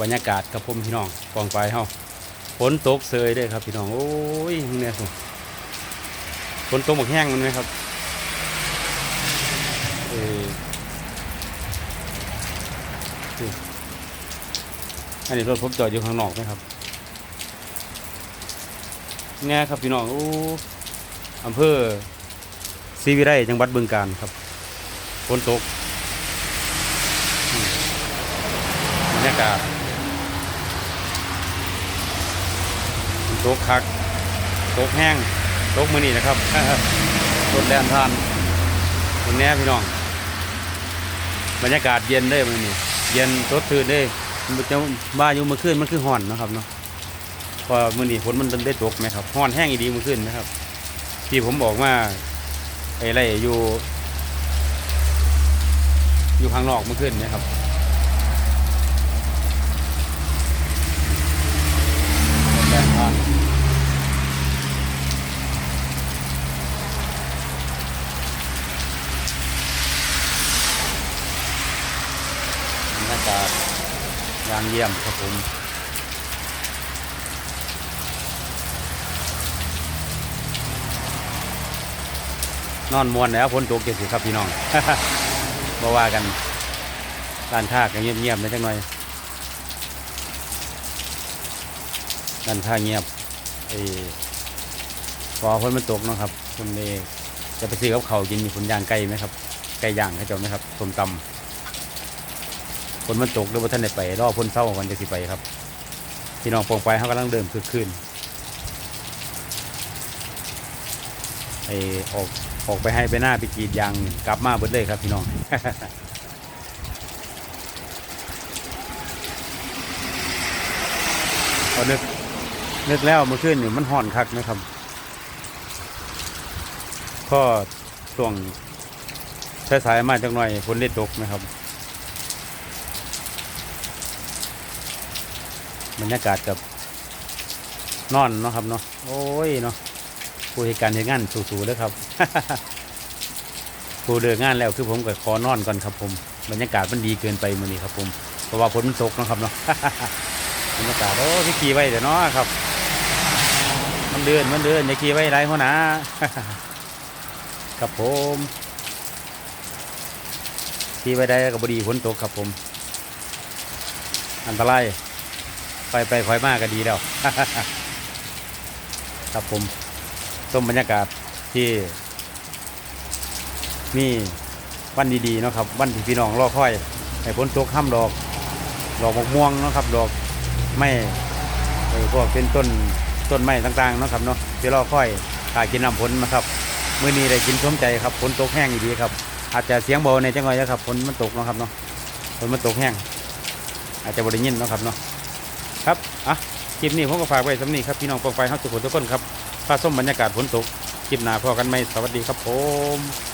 บรรยากาศครับผมพี่น้องกองไฟเฮาฝนตกเซยเด้ครับพี่น้อง โอ้ยเนี่ยสิฝนตกหมกแห้งมันไหมครับเอออันนี้รถผมจอดอยู่ข้างนอกนะครับเนี่ยครับพี่น้องโอ้อำเภอศรีวิไลจังหวัดบึงกาฬครับฝนตกบรรยากาศ ตกคักตกแห้งตกมือนี่นะครับรถแลนทานตรงนี้พี่น้อง บรรยากาศเย็นได้มือนี่เย็นสดชื่นได้มันจะบ้าอยู่เมื่อคืนมันคือห่อนนะครับเนาะพอมือนี่ฝนมันได้ตกไหมครับห่อนแห้งอีดีเมื่อคืนนะครับ ที่ผมบอกว่าไอ้ไรอยู่ อยู่ข้างนอกเมื่อคืนนะครับรถแล่นทาน บรรยากาศยางเยี่ยมครับผมนอนมวนแล้วพ้นตกเกสิครับพี่น้องมาว่ากันร้านค้าก็เงียบๆเลยจังหน่อยร้านค้าเงียบไอ้พอพ้นมันตกเนาะครับคนเอจะไปซื้อกับเขากินมีผลยางไก่ไหมครับไก่ย่างเขาเจ้าไหมครับส้มตำ นมันตกหรือว่าท่านได้ไปรอพ้นเศร้าก่อนจะสิไปครับพี่น้องปองไปเขากำลังเดินคือคืนไอออกออกไปให้ไปหน้าไปกรีดยางกลับมาเบิดเลยครับพี่น้องพอนึกนึกแล้วเมื่อคืนนี่มันห่อนคักนะครับก็ช่วงสายๆมาจักหน่อยฝนได้ตกนะครับ บรรยากาศกับนอนเนาะครับเนาะโอ้ยเนาะผู้เหตุการณ์เหตุงานสู่ๆเลยครับผู้เลิกงานแล้วคือผมก็ขอนอนก่อนครับผมบรรยากาศมันดีเกินไปมื้อนี้ครับผมเพราะว่าฝนมันตกเนาะครับเนาะบรรยากาศโอ้พี่ขี่ไว้แต่เนาะครับ มันเดือนมันเดือนอย่าขี่ไว้ไรหัวหนาครับผมขี่ไว้ได้กับบดีฝนตกครับผม อันตราย ไปไปคอยมากก็ดีแล้ว ครับผมชมบรรยากาศที่มีวันดีๆเนาะครับ วันที่พี่น้องรอคอยให้ฝนตกห้ามดอก ดอกมะม่วงเนาะครับ ดอกไม้พวกเป็นต้นต้นไม้ต่างๆเนาะครับเนาะที่รอคอยหากินน้ำฝนมาครับมื้อนี้ได้กินสมใจครับฝนตกแห้งดีครับ อาจจะเสียงเบาในจังหวะนะครับฝนมันตกเนาะครับเนาะฝนมันตกแห้ง อาจจะบริยินเนาะครับเนาะ ครับอะคลิปนี้ผมก็ฝากไว้สำนีครับพี่น้องกองไฟเฮาสุขทุกคนครับพาส้มบรรยากาศฝนตกคลิปหน้าพอกันไหมสวัสดีครับผม